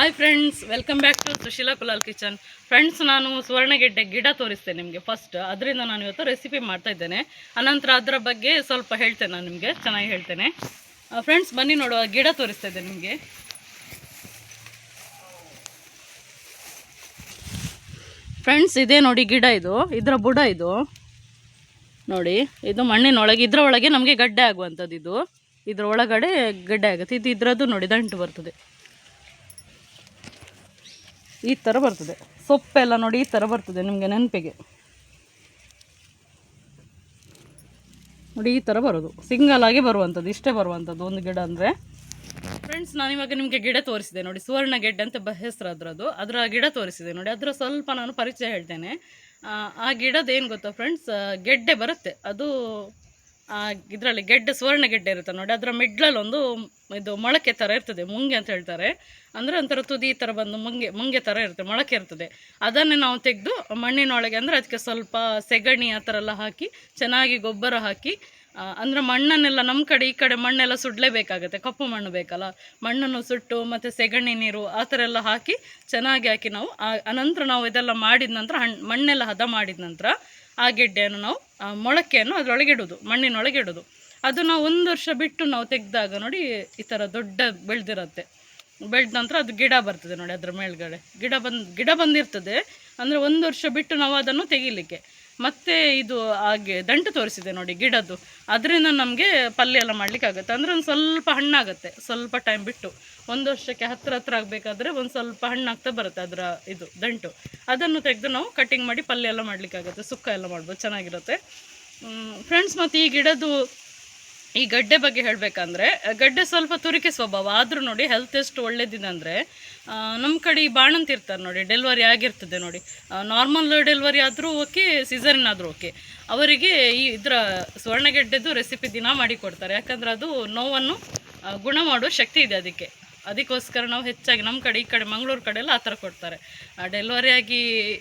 Hi friends welcome back to Sushila Kulal kitchen friends ನಾನು ಸುವರ್ಣಗೆಡ್ಡೆ ಗಿಡ ತೋರಿಸ್ತೇನೆ ನಿಮಗೆ ಫಸ್ಟ್ ಅದರಿಂದ ನಾನು ಇವತ್ತು ರೆಸಿಪಿ ಮಾಡ್ತಾ ಇದ್ದೇನೆ. ಅನಂತರ ಅದರ ಬಗ್ಗೆ ಸ್ವಲ್ಪ ಹೇಳ್ತೇನೆ ನಾನು ನಿಮಗೆ, ಚೆನ್ನಾಗಿ ಹೇಳ್ತೇನೆ. ಫ್ರೆಂಡ್ಸ್ ಬನ್ನಿ ನೋಡುವ ಗಿಡ ತೋರಿಸ್ತಾ ಇದ್ದೇನೆ ನಿಮಗೆ. ಫ್ರೆಂಡ್ಸ್ ಇದೇ ನೋಡಿ ಗಿಡ ಇದು, ಇದರ ಬುಡ ಇದು. ನೋಡಿ, ಇದು ಮಣ್ಣಿನೊಳಗೆ, ಇದರ ಒಳಗೆ ನಮಗೆ ಗಡ್ಡೆ ಆಗುವಂಥದ್ದು ಇದು. ಇದರ ಒಳಗಡೆ ಗಡ್ಡೆ ಆಗುತ್ತೆ. ಇದು ಇದರದ್ದು ನೋಡಿ, ದಂಟು ಬರ್ತದೆ. ಈ ಥರ ಬರ್ತದೆ. ಸೊಪ್ಪೆಲ್ಲ ನೋಡಿ ಈ ಥರ ಬರ್ತದೆ ನಿಮಗೆ ನೆನಪಿಗೆ. ನೋಡಿ ಈ ಥರ ಬರೋದು. ಸಿಂಗಲ್ ಆಗಿ ಬರುವಂಥದ್ದು ಇಷ್ಟೇ ಬರುವಂಥದ್ದು ಒಂದು ಗಿಡ ಅಂದರೆ. ಫ್ರೆಂಡ್ಸ್ ನಾನಿವಾಗ ನಿಮಗೆ ಗಿಡ ತೋರಿಸಿದೆ ನೋಡಿ ಸುವರ್ಣ ಗೆಡ್ಡೆ ಅಂತ ಬ ಹೆಸರು ಅದರದ್ದು. ಅದರ ಗಿಡ ತೋರಿಸಿದೆ ನೋಡಿ ಅದರ ಸ್ವಲ್ಪ ನಾನು ಪರಿಚಯ ಹೇಳ್ತೇನೆ. ಆ, ಆ ಗಿಡದ ಏನು ಗೊತ್ತಾ ಫ್ರೆಂಡ್ಸ್ ಗೆಡ್ಡೆ ಬರುತ್ತೆ. ಅದು ಇದರಲ್ಲಿ ಗೆಡ್ಡೆ, ಸುವರ್ಣ ಗೆಡ್ಡೆ ಇರುತ್ತೆ ನೋಡಿ, ಅದರ ಮಿಡ್ಲಲ್ಲಿ ಒಂದು ಇದು ಮೊಳಕೆ ಥರ ಇರ್ತದೆ, ಮುಂಗೆ ಅಂತ ಹೇಳ್ತಾರೆ. ಅಂದರೆ ಒಂಥರ ತುದಿ ಥರ ಬಂದು ಮುಂಗೆ ಮುಂಗೆ ಥರ ಇರುತ್ತೆ, ಮೊಳಕೆ ಇರ್ತದೆ. ಅದನ್ನೇ ನಾವು ತೆಗೆದು ಮಣ್ಣಿನೊಳಗೆ ಅಂದರೆ ಅದಕ್ಕೆ ಸ್ವಲ್ಪ ಸೆಗಣಿ ಆ ಥರ ಎಲ್ಲ ಹಾಕಿ, ಚೆನ್ನಾಗಿ ಗೊಬ್ಬರ ಹಾಕಿ ಅಂದ್ರೆ ಮಣ್ಣನ್ನೆಲ್ಲ ನಮ್ಮ ಕಡೆ ಈ ಕಡೆ ಮಣ್ಣೆಲ್ಲ ಸುಡಲೇಬೇಕಾಗತ್ತೆ. ಕಪ್ಪು ಮಣ್ಣು ಬೇಕಲ್ಲ? ಮಣ್ಣನ್ನು ಸುಟ್ಟು ಮತ್ತು ಸೆಗಣಿ ನೀರು ಆ ಥರ ಎಲ್ಲ ಹಾಕಿ ಚೆನ್ನಾಗಿ ಹಾಕಿ ನಾವು ಅನಂತರ ನಾವು ಇದೆಲ್ಲ ಮಾಡಿದ ನಂತರ ಹಣ್ಣು ಮಣ್ಣೆಲ್ಲ ಹದ ಮಾಡಿದ ನಂತರ ಆ ಗೆಡ್ಡೆಯನ್ನು ನಾವು ಮೊಳಕೆಯನ್ನು ಅದರೊಳಗೆ ಇಡೋದು, ಮಣ್ಣಿನೊಳಗೆ ಇಡೋದು. ಅದು ನಾವು ಒಂದು ವರ್ಷ ಬಿಟ್ಟು ನಾವು ತೆಗೆದಾಗ ನೋಡಿ ಈ ಥರ ದೊಡ್ಡ ಬೆಳೆದಿರುತ್ತೆ. ಬೆಳೆದ ನಂತರ ಅದು ಗಿಡ ಬರ್ತದೆ ನೋಡಿ ಅದ್ರ ಮೇಲ್ಗಡೆ. ಗಿಡ ಬಂದು, ಗಿಡ ಬಂದಿರ್ತದೆ. ಅಂದರೆ ಒಂದು ವರ್ಷ ಬಿಟ್ಟು ನಾವು ಅದನ್ನು ತೆಗಿಲಿಕ್ಕೆ. ಮತ್ತೆ ಇದು ಹಾಗೆ ದಂಟು ತೋರಿಸಿದೆ ನೋಡಿ ಗಿಡದ್ದು. ಅದರಿಂದ ನಮಗೆ ಪಲ್ಯ ಎಲ್ಲ ಮಾಡ್ಲಿಕ್ಕೆ ಆಗುತ್ತೆ ಅಂದರೆ ಒಂದು ಸ್ವಲ್ಪ ಹಣ್ಣಾಗುತ್ತೆ. ಸ್ವಲ್ಪ ಟೈಮ್ ಬಿಟ್ಟು. ಒಂದು ವರ್ಷಕ್ಕೆ ಹತ್ರ ಹತ್ರ ಆಗಬೇಕಾದ್ರೆ ಒಂದು ಸ್ವಲ್ಪ ಹಣ್ಣಾಗ್ತಾ ಬರುತ್ತೆ ಅದರ ಇದು, ದಂಟು. ಅದನ್ನು ತೆಗೆದು ನಾವು ಕಟಿಂಗ್ ಮಾಡಿ ಪಲ್ಯ ಎಲ್ಲ ಮಾಡಲಿಕ್ಕಾಗುತ್ತೆ. ಸುಕ್ಕ ಎಲ್ಲ ಮಾಡ್ಬೋದು. ಚೆನ್ನಾಗಿರುತ್ತೆ. ಫ್ರೆಂಡ್ಸ್ ಮತ್ತು ಈ ಗಿಡದ್ದು ಈ ಗಡ್ಡೆ ಬಗ್ಗೆ ಹೇಳಬೇಕಂದ್ರೆ, ಗಡ್ಡೆ ಸ್ವಲ್ಪ ತುರಿಕೆ ಸ್ವಭಾವ, ಆದರೂ ನೋಡಿ ಹೆಲ್ತ್ ಎಷ್ಟು ಒಳ್ಳೇದಿದೆ ಅಂದರೆ ನಮ್ಮ ಕಡೆ ಈ ಬಾಣಂತ ಇರ್ತಾರೆ ನೋಡಿ ಡೆಲಿವರಿ ಆಗಿರ್ತದೆ ನೋಡಿ. ನಾರ್ಮಲ್ ಡೆಲಿವರಿ ಆದರೂ ಓಕೆ ಸಿಸರಿನ್ ಆದರೂ ಓಕೆ ಅವರಿಗೆ ಈ ಇದರ ಸ್ವರ್ಣಗೆಡ್ಡೆದು ರೆಸಿಪಿ ದಿನ ಮಾಡಿ ಕೊಡ್ತಾರೆ. ಯಾಕಂದರೆ ಅದು ನೋವನ್ನು ಗುಣ ಮಾಡೋ ಶಕ್ತಿ ಇದೆ ಅದಕ್ಕೆ. ಅದಕ್ಕೋಸ್ಕರ ನಾವು ಹೆಚ್ಚಾಗಿ ನಮ್ಮ ಕಡೆ, ಈ ಕಡೆ, ಮಂಗಳೂರು ಕಡೆ ಎಲ್ಲ ಆ ಥರ ಕೊಡ್ತಾರೆ. ಡೆಲಿವರಿ ಆಗಿ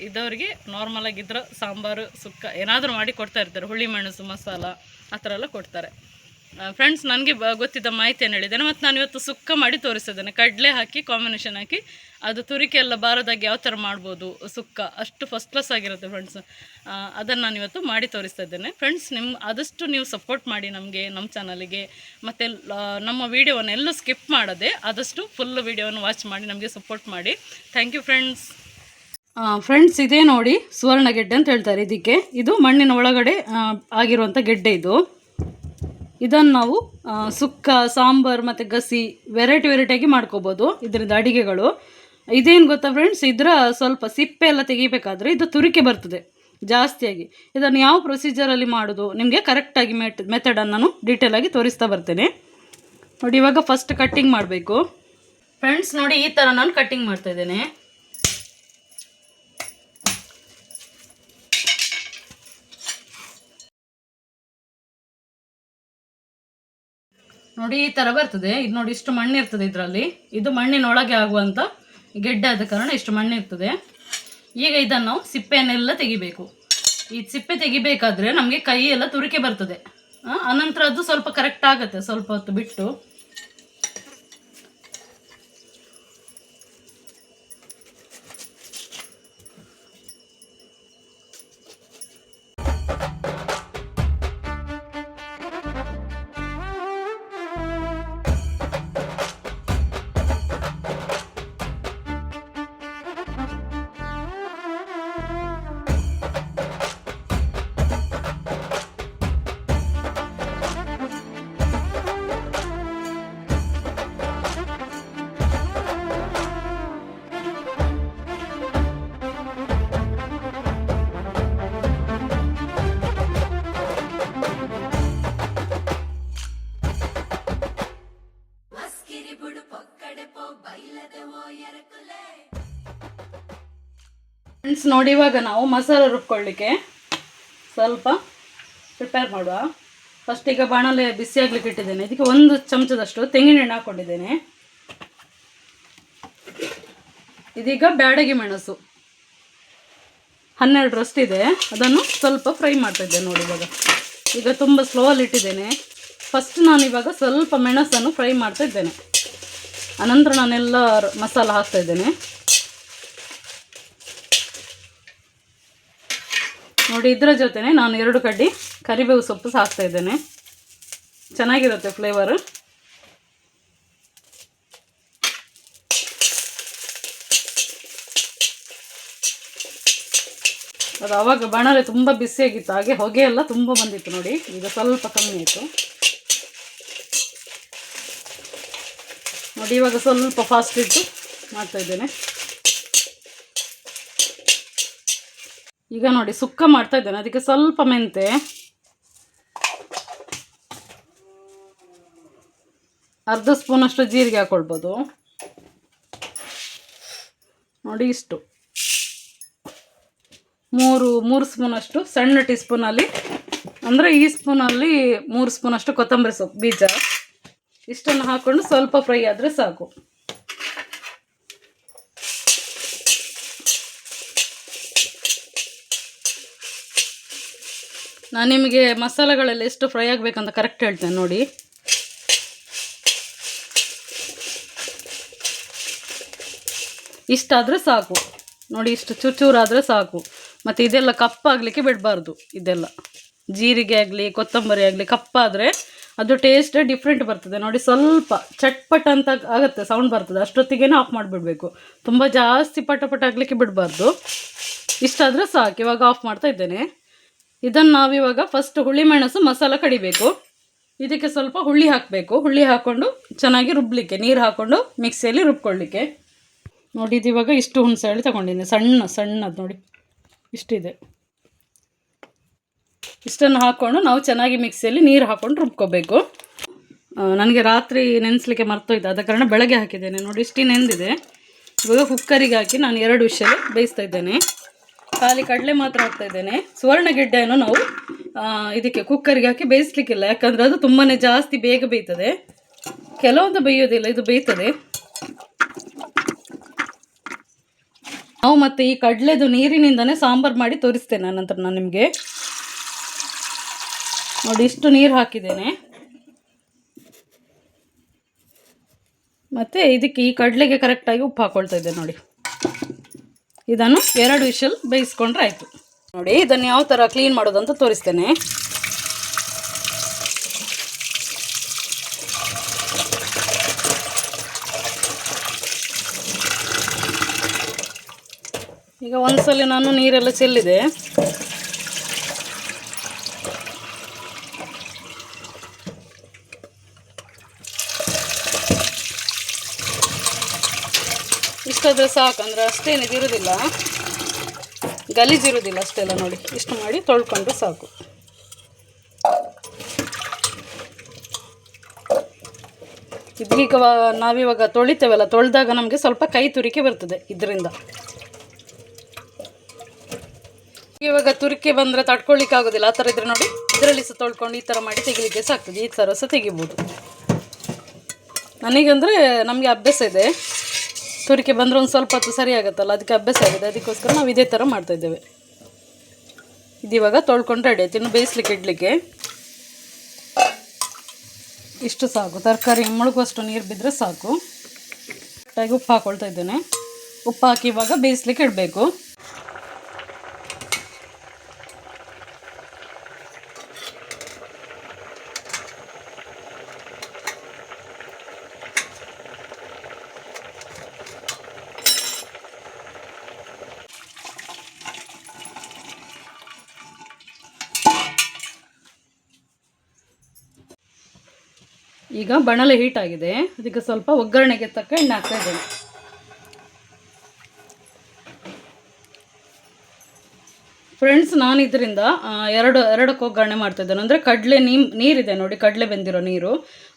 ಇದ್ದವರಿಗೆ ನಾರ್ಮಲ್ ಆಗಿದ್ರೆ ಸಾಂಬಾರು, ಸುಕ್ಕ ಏನಾದರೂ ಮಾಡಿ ಕೊಡ್ತಾ ಇರ್ತಾರೆ. ಹುಳಿ ಮೆಣಸು, ಮಸಾಲ, ಆ ಥರ ಎಲ್ಲ ಕೊಡ್ತಾರೆ. ಫ್ರೆಂಡ್ಸ್ ನನಗೆ ಬ ಗೊತ್ತಿದ್ದ ಮಾಹಿತಿಯನ್ನು ಹೇಳಿದ್ದೇನೆ, ಮತ್ತು ನಾನು ಇವತ್ತು ಸುಕ್ಕ ಮಾಡಿ ತೋರಿಸಿದ್ದೇನೆ. ಕಡಲೆ ಹಾಕಿ ಕಾಂಬಿನೇಷನ್ ಹಾಕಿ, ಅದು ತುರಿಕೆ ಎಲ್ಲ ಬಾರದಾಗಿ ಯಾವ ಥರ ಮಾಡ್ಬೋದು ಸುಕ್ಕ? ಅಷ್ಟು ಫಸ್ಟ್ ಕ್ಲಾಸ್ ಆಗಿರುತ್ತೆ ಫ್ರೆಂಡ್ಸ್ ಅದನ್ನು ನಾನು ಇವತ್ತು ಮಾಡಿ ತೋರಿಸ್ತಾ ಇದ್ದೇನೆ. ಫ್ರೆಂಡ್ಸ್ ನಿಮ್ಮ ಆದಷ್ಟು ನೀವು ಸಪೋರ್ಟ್ ಮಾಡಿ ನಮಗೆ ನಮ್ಮ ಚಾನಲಿಗೆ, ಮತ್ತು ನಮ್ಮ ವೀಡಿಯೋವನ್ನು ಎಲ್ಲೂ ಸ್ಕಿಪ್ ಮಾಡದೆ, ಆದಷ್ಟು ಫುಲ್ ವೀಡಿಯೋವನ್ನು ವಾಚ್ ಮಾಡಿ ನಮಗೆ ಸಪೋರ್ಟ್ ಮಾಡಿ. ಥ್ಯಾಂಕ್ ಯು ಫ್ರೆಂಡ್ಸ್ ಫ್ರೆಂಡ್ಸ್ ಇದೇ ನೋಡಿ ಸುವರ್ಣ ಗೆಡ್ಡೆ ಅಂತ ಹೇಳ್ತಾರೆ ಇದಕ್ಕೆ. ಇದು ಮಣ್ಣಿನ ಒಳಗಡೆ ಆಗಿರುವಂಥ ಗೆಡ್ಡೆ ಇದು. ಇದನ್ನು ನಾವು ಸುಕ್ಕ, ಸಾಂಬಾರು ಮತ್ತು ಗಸಿ ವೆರೈಟಿ ವೆರೈಟಿಯಾಗಿ ಮಾಡ್ಕೋಬೋದು ಇದರಿಂದ ಅಡಿಗೆಗಳು. ಇದೇನು ಗೊತ್ತಾ ಫ್ರೆಂಡ್ಸ್ ಇದರ ಸ್ವಲ್ಪ ಸಿಪ್ಪೆ ಎಲ್ಲ ತೆಗಿಬೇಕಾದ್ರೆ ಇದು ತುರಿಕೆ ಬರ್ತದೆ ಜಾಸ್ತಿಯಾಗಿ. ಇದನ್ನು ಯಾವ ಪ್ರೊಸೀಜರಲ್ಲಿ ಮಾಡೋದು? ನಿಮಗೆ ಕರೆಕ್ಟಾಗಿ ಮೆಟ್ ಮೆಥಡನ್ನು ನಾನು ಡೀಟೇಲಾಗಿ ತೋರಿಸ್ತಾ ಬರ್ತೇನೆ. ನೋಡಿ, ಇವಾಗ ಫಸ್ಟ್ ಕಟ್ಟಿಂಗ್ ಮಾಡಬೇಕು. ಫ್ರೆಂಡ್ಸ್ ನೋಡಿ, ಈ ಥರ ನಾನು ಕಟ್ಟಿಂಗ್ ಮಾಡ್ತಾ ಇದ್ದೇನೆ. ನೋಡಿ, ಈ ಥರ ಬರ್ತದೆ. ಇದು ನೋಡಿ, ಇಷ್ಟು ಮಣ್ಣು ಇರ್ತದೆ ಇದರಲ್ಲಿ. ಇದು ಮಣ್ಣಿನೊಳಗೆ ಆಗುವಂಥ ಗೆಡ್ಡೆ ಆದ ಕಾರಣ ಇಷ್ಟು ಮಣ್ಣು ಇರ್ತದೆ. ಈಗ ಇದನ್ನು ಸಿಪ್ಪೆಯನ್ನೆಲ್ಲ ತೆಗಿಬೇಕು. ಈ ಸಿಪ್ಪೆ ತೆಗಿಬೇಕಾದ್ರೆ ನಮಗೆ ಕೈ ಎಲ್ಲ ತುರಿಕೆ ಬರ್ತದೆ. ಅನಂತರ ಅದು ಸ್ವಲ್ಪ ಕರೆಕ್ಟ್ ಆಗುತ್ತೆ, ಸ್ವಲ್ಪ ಹೊತ್ತು ಬಿಟ್ಟು. ಫ್ರೆಂಡ್ಸ್ ನೋಡಿ ಇವಾಗ ನಾವು ಮಸಾಲೆ ರುಬ್ಕೊಳ್ಳಿಕ್ಕೆ ಸ್ವಲ್ಪ ಪ್ರಿಪೇರ್ ಮಾಡುವ. ಫಸ್ಟ್ ಈಗ ಬಾಣಲೆ ಬಿಸಿ ಆಗ್ಲಿಕ್ಕೆ ಇಟ್ಟಿದ್ದೇನೆ. ಇದಕ್ಕೆ ಒಂದು ಚಮಚದಷ್ಟು ತೆಂಗಿನೆಣ್ಣೆ ಹಾಕ್ಕೊಂಡಿದ್ದೇನೆ. ಇದೀಗ ಬ್ಯಾಡಗಿ ಮೆಣಸು. ಹನ್ನೆರಡರಷ್ಟು ಇದೆ. ಅದನ್ನು ಸ್ವಲ್ಪ ಫ್ರೈ ಮಾಡ್ತಾ ಇದ್ದೇನೆ ನೋಡಿ ಇವಾಗ. ಈಗ ತುಂಬ ಸ್ಲೋಲ್ಲಿ ಇಟ್ಟಿದ್ದೇನೆ. ಫಸ್ಟ್ ನಾನು ಇವಾಗ ಸ್ವಲ್ಪ ಮೆಣಸನ್ನು ಫ್ರೈ ಮಾಡ್ತಾ ಇದ್ದೇನೆ. ಅನಂತರ ನಾನೆಲ್ಲ ಮಸಾಲ ಹಾಕ್ತಾ ಇದ್ದೇನೆ. ನೋಡಿ, ಇದರ ಜೊತೆನೆ ನಾನು ಎರಡು ಕಡ್ಡಿ ಕರಿಬೇವು ಸೊಪ್ಪು ಸಾಕ್ತಾ ಇದ್ದೇನೆ. ಚೆನ್ನಾಗಿರುತ್ತೆ ಫ್ಲೇವರು ಅದು ಆವಾಗ ಬಾಣಲೆ ತುಂಬ ಬಿಸಿಯಾಗಿತ್ತು ಹಾಗೆ ಹೊಗೆ ಎಲ್ಲ ತುಂಬ ಬಂದಿತ್ತು ನೋಡಿ, ಈಗ ಸ್ವಲ್ಪ ಕಮ್ಮಿ ಆಯಿತು. ನೋಡಿ, ಇವಾಗ ಸ್ವಲ್ಪ ಫಾಸ್ಟ್ ಇಟ್ಟು ಮಾಡ್ತಾ ಇದ್ದೇನೆ. ಈಗ ನೋಡಿ ಸುಕ್ಕ ಮಾಡ್ತಾ ಇದ್ದೇನೆ. ಅದಕ್ಕೆ ಸ್ವಲ್ಪ ಮೆಂತೆ. ಅರ್ಧ ಸ್ಪೂನಷ್ಟು ಜೀರಿಗೆ ಹಾಕೊಳ್ಬೋದು. ನೋಡಿ ಇಷ್ಟು. ಮೂರು ಮೂರು ಸ್ಪೂನಷ್ಟು ಸಣ್ಣ ಟೀ ಸ್ಪೂನಲ್ಲಿ ಅಂದರೆ ಈ ಸ್ಪೂನಲ್ಲಿ ಮೂರು ಸ್ಪೂನಷ್ಟು ಕೊತ್ತಂಬರಿ ಸೊಪ್ಪು ಬೀಜ. ಇಷ್ಟನ್ನು ಹಾಕ್ಕೊಂಡು ಸ್ವಲ್ಪ ಫ್ರೈ ಆದರೆ ಸಾಕು. ನಾನು ನಿಮಗೆ ಮಸಾಲೆಗಳೆಲ್ಲ ಎಷ್ಟು ಫ್ರೈ ಆಗಬೇಕಂತ ಕರೆಕ್ಟ್ ಹೇಳ್ತೇನೆ ನೋಡಿ. ಇಷ್ಟಾದರೆ ಸಾಕು. ನೋಡಿ ಇಷ್ಟು ಚೂರು ಚೂರಾದರೆ ಸಾಕು. ಮತ್ತು ಇದೆಲ್ಲ ಕಪ್ಪಾಗಲಿಕ್ಕೆ ಬಿಡಬಾರ್ದು ಇದೆಲ್ಲ. ಜೀರಿಗೆ ಆಗಲಿ, ಕೊತ್ತಂಬರಿ ಆಗಲಿ ಕಪ್ಪಾದರೆ ಅದು ಟೇಸ್ಟ್ ಡಿಫ್ರೆಂಟ್ ಬರ್ತದೆ. ನೋಡಿ ಸ್ವಲ್ಪ ಚಟ್ಪಟ್ ಅಂತ ಆಗುತ್ತೆ ಸೌಂಡ್ ಬರ್ತದೆ. ಅಷ್ಟೊತ್ತಿಗೆ ಆಫ್ ಮಾಡಿಬಿಡ್ಬೇಕು. ತುಂಬ ಜಾಸ್ತಿ ಪಟ ಪಟ ಆಗಲಿಕ್ಕೆ ಬಿಡಬಾರ್ದು. ಇಷ್ಟಾದರೆ ಸಾಕು. ಇವಾಗ ಆಫ್ ಮಾಡ್ತಾ ಇದ್ದೇನೆ. ಇದನ್ನು ನಾವಿವಾಗ ಫಸ್ಟ್ ಹುಳಿ ಮೆಣಸು ಮಸಾಲ ಕಡಿಬೇಕು. ಇದಕ್ಕೆ ಸ್ವಲ್ಪ ಹುಳಿ ಹಾಕಬೇಕು. ಹುಳಿ ಹಾಕ್ಕೊಂಡು ಚೆನ್ನಾಗಿ ರುಬ್ಬಲಿಕ್ಕೆ ನೀರು ಹಾಕ್ಕೊಂಡು ಮಿಕ್ಸಿಯಲ್ಲಿ ರುಬ್ಕೊಳ್ಳಿಕ್ಕೆ. ನೋಡಿ ಇವಾಗ ಇಷ್ಟು ಹುಣಸೆ ಹಣ್ಣು ತಗೊಂಡಿದ್ದೀನಿ ಸಣ್ಣ, ಸಣ್ಣದು ನೋಡಿ. ಇಷ್ಟಿದೆ. ಇಷ್ಟನ್ನು ಹಾಕ್ಕೊಂಡು ನಾವು ಚೆನ್ನಾಗಿ ಮಿಕ್ಸಿಯಲ್ಲಿ ನೀರು ಹಾಕ್ಕೊಂಡು ರುಬ್ಕೋಬೇಕು. ನನಗೆ ರಾತ್ರಿ ನೆನೆಸ್ಲಿಕ್ಕೆ ಮರ್ತೋಯ್ತು. ಆದ ಕಾರಣ ಬೆಳಗ್ಗೆ ಹಾಕಿದ್ದೇನೆ. ನೋಡಿ ಇಷ್ಟು ನೆಂದಿದೆ ಇವಾಗ ಕುಕ್ಕರಿಗೆ ಹಾಕಿ ನಾನು ಎರಡು ವಿಷಯ ಬೇಯಿಸ್ತಾ ಇದ್ದೇನೆ. ಖಾಲಿ ಕಡಲೆ ಮಾತ್ರ ಹಾಕ್ತಾ ಇದ್ದೇನೆ. ಸುವರ್ಣಗೆಡ್ಡೆಯನ್ನು ನಾವು ಆ, ಇದಕ್ಕೆ ಕುಕ್ಕರ್ಗೆ ಹಾಕಿ ಬೇಯಿಸ್ಲಿಕ್ಕಿಲ್ಲ. ಯಾಕಂದರೆ ಅದು ತುಂಬಾ ಜಾಸ್ತಿ ಬೇಗ ಬೇಯ್ತದೆ. ಕೆಲವೊಂದು ಬೇಯೋದಿಲ್ಲ ಇದು ಬೇಯ್ತದೆ. ನಾವು ಮತ್ತೆ ಈ ಕಡಲೆದು ನೀರಿನಿಂದನೇ ಸಾಂಬಾರು ಮಾಡಿ ತೋರಿಸ್ತೇನೆ ನಂತರ ನಾನು ನಿಮಗೆ. ನೋಡಿ ಇಷ್ಟು ನೀರು ಹಾಕಿದ್ದೇನೆ. ಮತ್ತು ಇದಕ್ಕೆ ಈ ಕಡಲೆಗೆ ಕರೆಕ್ಟಾಗಿ ಉಪ್ಪು ಹಾಕ್ಕೊಳ್ತಾ ಇದ್ದೆ ನೋಡಿ. ಇದನ್ನು ಎರಡು ವಿಷಲ್ ಬೇಯಿಸ್ಕೊಂಡ್ರೆ ಆಯಿತು. ನೋಡಿ, ಇದನ್ನು ಯಾವ ಥರ ಕ್ಲೀನ್ ಮಾಡೋದಂತ ತೋರಿಸ್ತೇನೆ. ಈಗ ಒಂದ್ಸಲ ನಾನು ನೀರೆಲ್ಲ ಚೆಲ್ಲಿದೆ. ಇಷ್ಟಾದರೆ ಸಾಕು, ಅಂದರೆ ಅಷ್ಟೇನಿದು ಇರೋದಿಲ್ಲ. ಗಲೀಜಿರೋದಿಲ್ಲ ಅಷ್ಟೆಲ್ಲ ನೋಡಿ. ಇಷ್ಟು ಮಾಡಿ ತೊಳ್ಕೊಂಡ್ರೆ ಸಾಕು. ಇದೀಗ ನಾವಿವಾಗ ತೊಳಿತೇವಲ್ಲ, ತೊಳೆದಾಗ ನಮಗೆ ಸ್ವಲ್ಪ ಕೈ ತುರಿಕೆ ಬರ್ತದೆ ಇದರಿಂದ. ಇವಾಗ ತುರಿಕೆ ಬಂದರೆ ತಡ್ಕೊಳ್ಳಿಕ್ಕೆ ಆಗೋದಿಲ್ಲ. ಆ ಥರ ಇದ್ರೆ ನೋಡಿ, ಇದರಲ್ಲಿ ಸಹ ತೊಳ್ಕೊಂಡು ಈ ಥರ ಮಾಡಿ ತೆಗಿಲಿಕ್ಕೆ ಸಾಕ್ತದೆ. ಈ ಥರ ಸಹ ತೆಗಿಬೋದು. ನನಗಂದರೆ ನಮಗೆ ಅಭ್ಯಾಸ ಇದೆ. ತುರಿಕೆ ಬಂದರೆ ಒಂದು ಸ್ವಲ್ಪ ಹೊತ್ತು ಸರಿ ಆಗುತ್ತಲ್ಲ? ಅದಕ್ಕೆ ಅಭ್ಯಾಸ ಆಗಿದೆ. ಅದಕ್ಕೋಸ್ಕರ ನಾವು ಇದೇ ಥರ ಮಾಡ್ತಾ ಇದ್ದೇವೆ. ಇದಿವಾಗ ತೊಳ್ಕೊಂಡು ರೆಡಿ ಆಯ್ತು. ಇನ್ನು ಬೇಯಿಸ್ಲಿಕ್ಕೆ, ಇಡಲಿಕ್ಕೆ. ಇಷ್ಟು ಸಾಕು. ತರಕಾರಿ ಮುಳುಗುವಷ್ಟು ನೀರು ಬಿದ್ದರೆ ಸಾಕು. ಕರೆಕ್ಟಾಗಿ ಉಪ್ಪು ಹಾಕ್ಕೊಳ್ತಾ ಇದ್ದೇನೆ. ಉಪ್ಪು ಹಾಕಿ ಇವಾಗ ಬೇಯಿಸ್ಲಿಕ್ಕೆ ಇಡಬೇಕು. ಈಗ ಬಣಲೆ ಹೀಟ್ ಆಗಿದೆ. ಅದಕ್ಕೆ ಸ್ವಲ್ಪ ಒಗ್ಗರಣೆಗೆ ತಕ್ಕ ಎಣ್ಣೆ ಹಾಕ್ತಾ ಇದ್ದೇನೆ. ಫ್ರೆಂಡ್ಸ್ ನಾನು ಇದರಿಂದ ಎರಡು, ಎರಡಕ್ಕೆ ಒಗ್ಗರಣೆ ಮಾಡ್ತಾ ಇದ್ದೇನೆ. ಅಂದರೆ ಕಡಲೆ ನೀಮ್, ನೀರಿದೆ ನೋಡಿ, ಕಡಲೆ ಬೆಂದಿರೋ ನೀರು.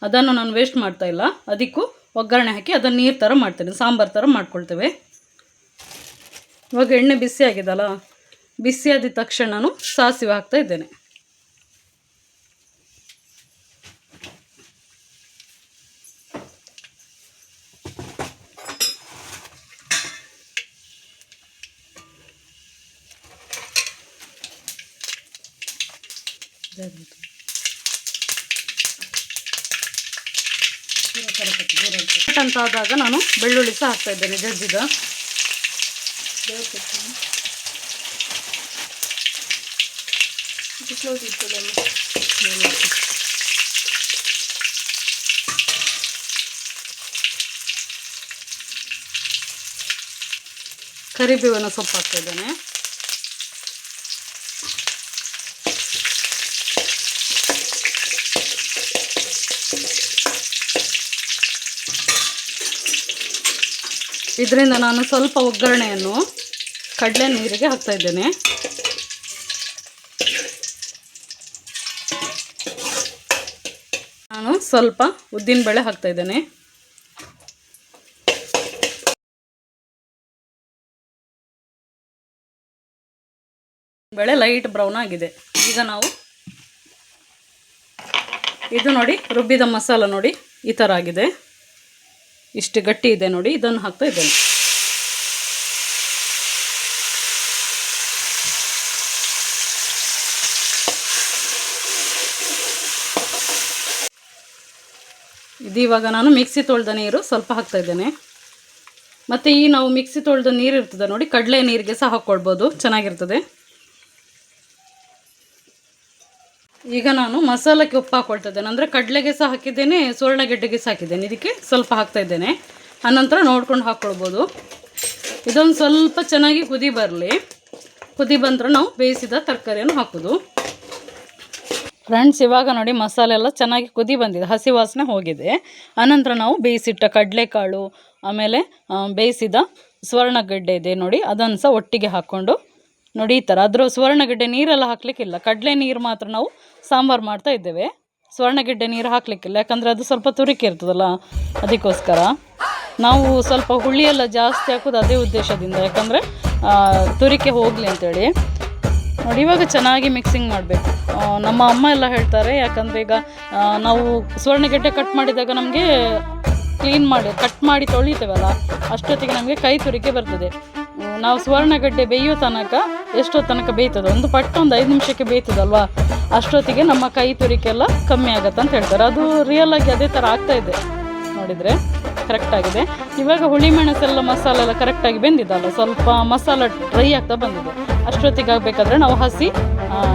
ಅದನ್ನು ನಾನು ವೇಸ್ಟ್ ಮಾಡ್ತಾ ಇಲ್ಲ. ಅದಕ್ಕೂ ಒಗ್ಗರಣೆ ಹಾಕಿ ಅದನ್ನು ನೀರು ಥರ ಮಾಡ್ತೇನೆ. ಸಾಂಬಾರು ಥರ ಮಾಡ್ಕೊಳ್ತೇವೆ. ಇವಾಗ ಎಣ್ಣೆ ಬಿಸಿ ಆಗಿದಲ್ಲ ಬಿಸಿ ತಕ್ಷಣ ನಾನು ಸಾಸಿವೆ ಹಾಕ್ತಾ ಇದ್ದೇನೆ. Дяденька. ಅಂತ ಆದಾಗ ನಾನು ಬೆಳ್ಳುಳ್ಳಿ ಸಹ ಹಾಕ್ತಾ ಇದ್ದೇನೆ ಜಜ್ಜಿದ ಕರಿಬೇವಿನ ಸೊಪ್ಪು ಹಾಕ್ತಾ ಇದ್ದೇನೆ ಇದರಿಂದ ನಾನು ಸ್ವಲ್ಪ ಒಗ್ಗರಣೆಯನ್ನು ಕಡಲೆ ನೀರಿಗೆ ಹಾಕ್ತಾ ಇದ್ದೇನೆ. ನಾನು ಸ್ವಲ್ಪ ಉದ್ದಿನಬೇಳೆ ಹಾಕ್ತಾ ಇದ್ದೇನೆ. ಬೇಳೆ ಲೈಟ್ ಬ್ರೌನ್ ಆಗಿದೆ. ಈಗ ನಾವು ಇದು ನೋಡಿ ರುಬ್ಬಿದ ಮಸಾಲ ನೋಡಿ ಈ ಥರ ಆಗಿದೆ. ಇಷ್ಟು ಗಟ್ಟಿ ಇದೆ ನೋಡಿ, ಇದನ್ನು ಹಾಕ್ತಾ ಇದ್ದೇನೆ. ಇದೀವಾಗ ನಾನು ಮಿಕ್ಸಿ ತೊಳೆದ ನೀರು ಸ್ವಲ್ಪ ಹಾಕ್ತಾ ಇದ್ದೇನೆ. ಮತ್ತು ಈ ನಾವು ಮಿಕ್ಸಿ ತೊಳೆದ ನೀರು ಇರ್ತದೆ ನೋಡಿ, ಕಡಲೆ ನೀರಿಗೆ ಸಹ ಹಾಕ್ಕೊಳ್ಬೋದು, ಚೆನ್ನಾಗಿರ್ತದೆ. ಈಗ ನಾನು ಮಸಾಲಕ್ಕೆ ಉಪ್ಪು ಹಾಕೊಳ್ತಿದ್ದೇನೆ. ಅಂದರೆ ಕಡಲೆಗೆ ಸಹ ಹಾಕಿದ್ದೇನೆ, ಸುವರ್ಣಗೆಡ್ಡೆಗೆ ಸಹ ಹಾಕಿದ್ದೇನೆ. ಇದಕ್ಕೆ ಸ್ವಲ್ಪ ಹಾಕ್ತಾ ಇದ್ದೇನೆ. ಆನಂತರ ನೋಡ್ಕೊಂಡು ಹಾಕ್ಕೊಳ್ಬೋದು ಇದೊಂದು ಸ್ವಲ್ಪ ಚೆನ್ನಾಗಿ ಕುದಿ ಬರಲಿ. ಕುದಿ ಬಂದರೆ ನಾವು ಬೇಯಿಸಿದ ತರಕಾರಿಯನ್ನು ಹಾಕೋದು. ಫ್ರೆಂಡ್ಸ್, ಇವಾಗ ನೋಡಿ ಮಸಾಲೆ ಎಲ್ಲ ಚೆನ್ನಾಗಿ ಕುದಿ ಬಂದಿದೆ. ಹಸಿ ವಾಸನೆ ಹೋಗಿದೆ. ಆನಂತರ ನಾವು ಬೇಯಿಸಿಟ್ಟ ಕಡಲೆಕಾಳು, ಆಮೇಲೆ ಬೇಯಿಸಿದ ಸ್ವರ್ಣಗಡ್ಡೆ ಇದೆ ನೋಡಿ. ಅದನ್ನು ಸಹ ಒಟ್ಟಿಗೆ ಹಾಕ್ಕೊಂಡು ನೋಡಿ ಈ ಥರ ಅದರ ಸ್ವರ್ಣಗಡ್ಡೆ ನೀರೆಲ್ಲ ಹಾಕ್ಲಿಕ್ಕಿಲ್ಲ. ಕಡಲೆ ನೀರು ಮಾತ್ರ ನಾವು ಸಾಂಬಾರು ಮಾಡ್ತಾ ಇದ್ದೇವೆ. ಸುವರ್ಣಗೆಡ್ಡೆ ನೀರು ಹಾಕಲಿಕ್ಕಿಲ್ಲ. ಯಾಕಂದರೆ ಅದು ಸ್ವಲ್ಪ ತುರಿಕೆ ಇರ್ತದಲ್ಲ, ಅದಕ್ಕೋಸ್ಕರ. ನಾವು ಸ್ವಲ್ಪ ಹುಳಿ ಎಲ್ಲ ಜಾಸ್ತಿ ಹಾಕೋದು ಅದೇ ಉದ್ದೇಶದಿಂದ. ಯಾಕಂದರೆ ತುರಿಕೆ ಹೋಗಲಿ ಅಂತೇಳಿ. ನೋಡಿ, ಇವಾಗ ಚೆನ್ನಾಗಿ ಮಿಕ್ಸಿಂಗ್ ಮಾಡಬೇಕು. ನಮ್ಮ ಅಮ್ಮ ಎಲ್ಲ ಹೇಳ್ತಾರೆ, ಯಾಕಂದರೆ ಈಗ ನಾವು ಸುವರ್ಣಗೆಡ್ಡೆ ಕಟ್ ಮಾಡಿದಾಗ ನಮಗೆ ಕ್ಲೀನ್ ಮಾಡಿ ಕಟ್ ಮಾಡಿ ತೊಳಿತೇವಲ್ಲ, ಅಷ್ಟೊತ್ತಿಗೆ ನಮಗೆ ಕೈ ತುರಿಕೆ ಬರ್ತದೆ. ನಾವು ಸುವರ್ಣಗಡ್ಡೆ ಬೇಯೋ ತನಕ ಎಷ್ಟೋ ತನಕ ಬೇಯ್ತದೆ. ಒಂದು ಪಟ್ಟ ಒಂದು ಐದು ನಿಮಿಷಕ್ಕೆ ಬೇಯ್ತದಲ್ವಾ? ಅಷ್ಟೊತ್ತಿಗೆ ನಮ್ಮ ಕೈ ತುರಿಕೆಲ್ಲ ಕಮ್ಮಿ ಆಗತ್ತೆ ಅಂತ ಹೇಳ್ತಾರೆ. ಅದು ರಿಯಲ್ ಆಗಿ ಅದೇ ಥರ ಆಗ್ತಾ ಇದೆ. ನೋಡಿದರೆ ಕರೆಕ್ಟಾಗಿದೆ ಇವಾಗ ಹುಳಿ ಮೆಣಸೆಲ್ಲ ಮಸಾಲೆ ಎಲ್ಲ ಕರೆಕ್ಟಾಗಿ ಬೆಂದಿದ್ದಲ್ಲ ಸ್ವಲ್ಪ ಮಸಾಲ ಡ್ರೈ ಆಗ್ತಾ ಬಂದಿದೆ. ಅಷ್ಟೊತ್ತಿಗೆ ಆಗಬೇಕಾದ್ರೆ ನಾವು ಹಸಿ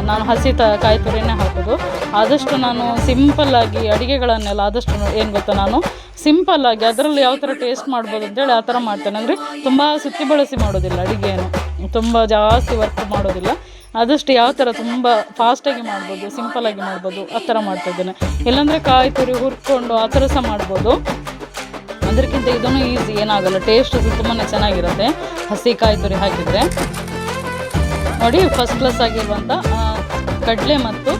ನಾನು ಹಸಿ ತ, ಕಾಯಿ ತುರಿನೇ ಹಾಕೋದು. ಆದಷ್ಟು ನಾನು ಸಿಂಪಲ್ಲಾಗಿ ಅಡುಗೆಗಳನ್ನೆಲ್ಲ ಆದಷ್ಟು ಏನು ಗೊತ್ತಾ ನಾನು? ಸಿಂಪಲ್ಲಾಗಿ ಅದರಲ್ಲಿ ಯಾವ ಥರ ಟೇಸ್ಟ್ ಮಾಡ್ಬೋದು ಅಂತೇಳಿ ಆ ಥರ ಮಾಡ್ತೇನೆ. ಅಂದರೆ ತುಂಬ ಸುತ್ತಿ ಬಳಸಿ ಮಾಡೋದಿಲ್ಲ ಅಡುಗೆಯನ್ನು ತುಂಬ ಜಾಸ್ತಿ ವರ್ಕ್ ಮಾಡೋದಿಲ್ಲ. ಆದಷ್ಟು ಯಾವ ಥರ ತುಂಬ ಫಾಸ್ಟಾಗಿ ಮಾಡ್ಬೋದು ಸಿಂಪಲ್ಲಾಗಿ ಮಾಡ್ಬೋದು, ಆ ಥರ ಮಾಡ್ತಾ ಇದ್ದೇನೆ. ಇಲ್ಲಾಂದರೆ ಕಾಯಿ ತುರಿ, ಹುರ್ಕೊಂಡು ಆ ಥರ ಸಹ ಮಾಡ್ಬೋದು. ಅದಕ್ಕಿಂತ ಇದನ್ನು ಈಸಿ ಏನಾಗಲ್ಲ. ಟೇಸ್ಟ್ ತುಂಬಾ ಚೆನ್ನಾಗಿರುತ್ತೆ. ಹಸಿ ಕಾಯಿ ತುರಿ ಹಾಕಿದರೆ. ನೋಡಿ ಫಸ್ಟ್ ಕ್ಲಾಸ್ ಆಗಿರುವಂಥ ಕಡಲೆ ಮತ್ತು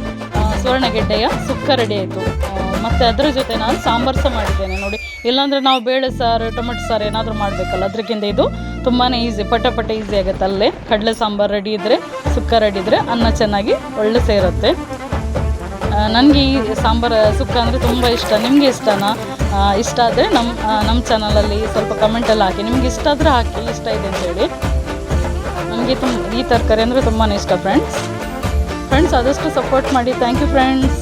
ಸ್ವರ್ಣಗೆಡ್ಡೆಯ ಸುಕ್ಕ ರೆಡಿ ಆಯಿತು. ಮತ್ತು ಅದರ ಜೊತೆ ನಾನು ಸಾಂಬಾರು ಸಹ ಮಾಡಿದ್ದೇನೆ ನೋಡಿ. ಇಲ್ಲಾಂದರೆ ನಾವು ಬೇಳೆ ಸಾರು, ಟೊಮೆಟೊ ಸಾರು ಏನಾದರೂ ಮಾಡಬೇಕಲ್ಲ ಅದಕ್ಕಿಂತ ಇದು ತುಂಬಾ ಈಸಿ ಪಟ ಪಟ ಈಸಿ ಆಗುತ್ತೆ ಅಲ್ಲೇ. ಕಡಲೆ ಸಾಂಬಾರು ರೆಡಿ ಇದ್ದರೆ ಸುಕ್ಕ ರೆಡಿ ಇದ್ದರೆ ಅನ್ನ ಚೆನ್ನಾಗಿ ಒಳ್ಳೆ ಸೇರುತ್ತೆ. ನನಗೆ ಈ ಸಾಂಬಾರು, ಸುಕ್ಕ ಅಂದರೆ ತುಂಬ ಇಷ್ಟ. ನಿಮಗೆ ಇಷ್ಟನಾ? ಇಷ್ಟ ಆದರೆ ನಮ್ಮ ನಮ್ಮ ಚಾನಲಲ್ಲಿ ಸ್ವಲ್ಪ ಕಮೆಂಟಲ್ಲಿ ಹಾಕಿ. ನಿಮ್ಗೆ ಇಷ್ಟ ಆದರೆ ಹಾಕಿ, ಇಷ್ಟ ಇದೆ ಅಂತೇಳಿ ನನಗೆ ತುಂಬ, ಈ ತರಕಾರಿ ಅಂದರೆ ತುಂಬಾ ಇಷ್ಟ ಫ್ರೆಂಡ್ಸ್ ಫ್ರೆಂಡ್ಸ್ ಆದಷ್ಟು ಸಪೋರ್ಟ್ ಮಾಡಿ. Thank you friends